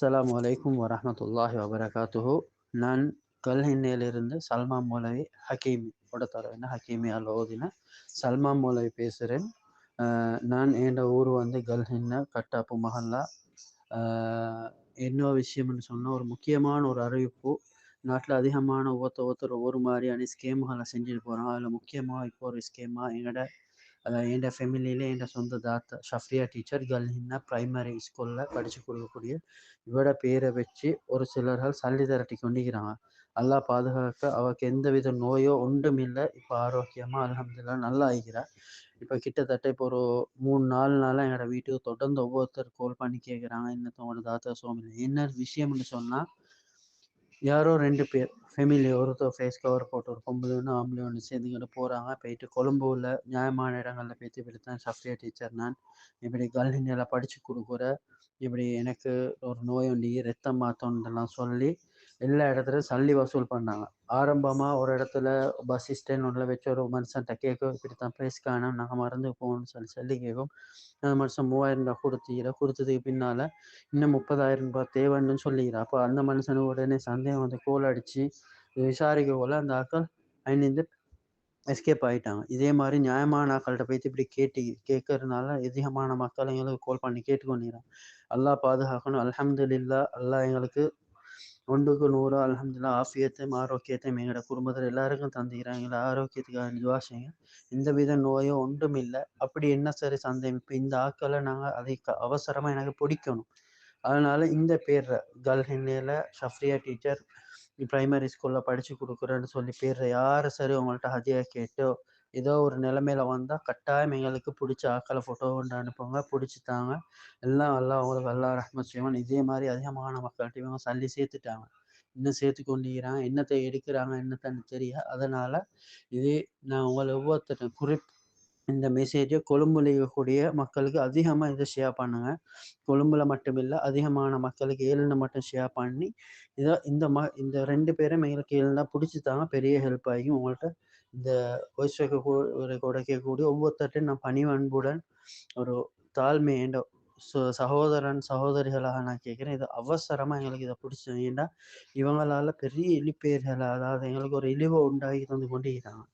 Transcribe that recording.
அஸ்லாம் அலைக்கும் வரமத்துல்லாஹி வபரகாத்துஹு. நான் கல்ஹின்னையிலிருந்து சல்மா மௌலவி ஹக்கீமி உடத்தரவின ஹக்கீமி அல் ஓதின சல்மா மௌலவி பேசுகிறேன் நான் என் ஊர் வந்து கல்ஹின்ன கட்டாப்பு மஹல்லா. என்ன விஷயம்னு சொன்னால் ஒரு முக்கியமான ஒரு அறிவிப்பு. நாட்டில் அதிகமான ஒவ்வொருத்தர் ஒவ்வொருத்தர் ஒவ்வொரு மாதிரியான ஸ்கீம்களை செஞ்சுட்டு போகிறோம் அதில் முக்கியமாக இப்போ ஒரு ஸ்கீமாக எங்களோட என் ஃபேமிலியில் என் சொந்த தாத்தா ஷஃப்ரியா டீச்சர் கல்ஹின்னா ப்ரைமரி ஸ்கூலில் படித்து கொடுக்கக்கூடிய இவட பேரை வச்சு ஒரு சிலர்கள் சல்லி திரட்டி கொண்டிருக்கிறாங்க. நல்லா பாதுகாக்க அவருக்கு எந்த வித நோயோ ஒன்றும் இல்லை இப்போ ஆரோக்கியமாக அலமதுல்லா நல்லா ஆகிக்கிறா இப்போ கிட்டத்தட்ட இப்போ ஒரு மூணு நாலு நாளாக எங்களோட வீட்டுக்கு தொடர்ந்து ஒவ்வொருத்தர் கால் பண்ணி கேட்குறாங்க இன்னத்தவங்களோட தாத்தா சோமில்? என்ன விஷயம்னு சொன்னால் யாரோ ரெண்டு பேர் ஃபேமிலி ஒருத்தர் ஃபேஸ் கவர் போட்டு ஒரு பொம்பளை ஒன்று ஆம்பளை ஒன்று சேர்ந்துக்கிட்டு போகிறாங்க போயிட்டு கொழும்புல நியாயமான இடங்களில் போயிட்டு இப்படி தான் டீச்சர் நான். இப்படி கல்ஹினியில் படித்து கொடுக்குற இப்படி எனக்கு ஒரு நோய் உண்டு ரத்தம் மாற்றோன்றலாம் சொல்லி எல்லா இடத்துலையும் சல்லி வசூல் பண்ணாங்க. ஆரம்பமாக ஒரு இடத்துல பஸ் ஸ்டாண்ட் ஒன்றில் வச்சு ஒரு மனுஷன்ட்ட கேட்கும் இப்படி தான் ப்ரைஸ் காணும் நாங்கள் மறந்து போகணும்னு சொல்லி சொல்லி கேட்கும் அந்த மனுஷன் மூவாயிரம் ரூபாய் கொடுத்தீங்க கொடுத்ததுக்கு பின்னால் இன்னும் முப்பதாயிரம் ரூபாய் தேவைன்னு சொல்லிக்கிறா. அப்போ அந்த மனுஷனுக்கு உடனே சந்தேகம் வந்து கோல் அடித்து விசாரிக்க போல அந்த ஆக்கள் ஐந்து எஸ்கேப் ஆகிட்டாங்க இதே மாதிரி நியாயமான ஆக்கள்கிட்ட போயிட்டு இப்படி கேட்டு கேட்கறதுனால அதிகமான மக்கள் எங்களுக்கு கோல் பண்ணி கேட்டுக்கொண்டிறாங்க அல்லா பாதுகாக்கணும். அலமதுல்லா அல்லா எங்களுக்கு ஒன்றுக்கு நூறு அலமதுல்லா ஆஃபியத்தையும் ஆரோக்கியத்தையும் எங்களோட குடும்பத்தில் எல்லாருக்கும் தந்துக்கிறாங்க. எங்களை ஆரோக்கியத்துக்காக துவா செய்யுங்க. எந்த வித நோயும் ஒன்றும் இல்லை அப்படி என்ன சரி சந்தேகம்? இப்போ இந்த ஆக்களை நாங்கள் அதை அவசரமாக எனக்கு பிடிக்கணும். அதனால இந்த பேர் கல்ஹென்னையில் ஷஃப்ரியா டீச்சர் ப்ரைமரி ஸ்கூலில் படித்து கொடுக்குறேன்னு சொல்லி பேர் யார் சரி உங்கள்கிட்ட ஹதியாக கேட்டோ ஏதோ ஒரு நிலைமையில வந்தால் கட்டாயம் எங்களுக்கு பிடிச்ச ஆக்களை ஃபோட்டோ கொண்டு அனுப்புங்க. பிடிச்சிட்டாங்க எல்லாம் எல்லாம் அவங்களுக்கு எல்லாம் ரஹ்மத் செய்வான் இதே மாதிரி அதிகமான மக்கள்கிட்ட இவங்க சல்லி சேர்த்துட்டாங்க. இன்னும் சேர்த்து கொண்டிருக்கிறாங்க. என்னத்தை எடுக்கிறாங்க என்னத்தன்னு தெரியா அதனால் இதே நான் உங்களை ஒவ்வொருத்தரும் குறிப் இந்த மெசேஜை கொழும்புல இருக்கக்கூடிய மக்களுக்கு அதிகமாக இதை ஷேர் பண்ணுங்க. கொழும்புல மட்டும் இல்லை அதிகமான மக்களுக்கு ஏழுன்னு மட்டும் ஷேர் பண்ணி இதை இந்த ம இந்த ரெண்டு பேரும் எங்களுக்கு ஏழுனா பிடிச்சி தாங்க பெரிய ஹெல்ப் ஆகி உங்கள்கிட்ட இந்த வாய்ஸ் கூட கேட்கக்கூடிய ஒவ்வொருத்தட்டையும் நான் பணிவன்புடன் ஒரு தாழ்மை ஏண்டோ சகோதரன் சகோதரிகளாக நான் கேட்குறேன். இது அவசரமாக எங்களுக்கு இதை பிடிச்சது. ஏன்னா இவங்களால பெரிய இழிப்பேர்கள் அதாவது எங்களுக்கு ஒரு இழிவை உண்டாகி தந்து கொண்டிருக்கிறாங்க.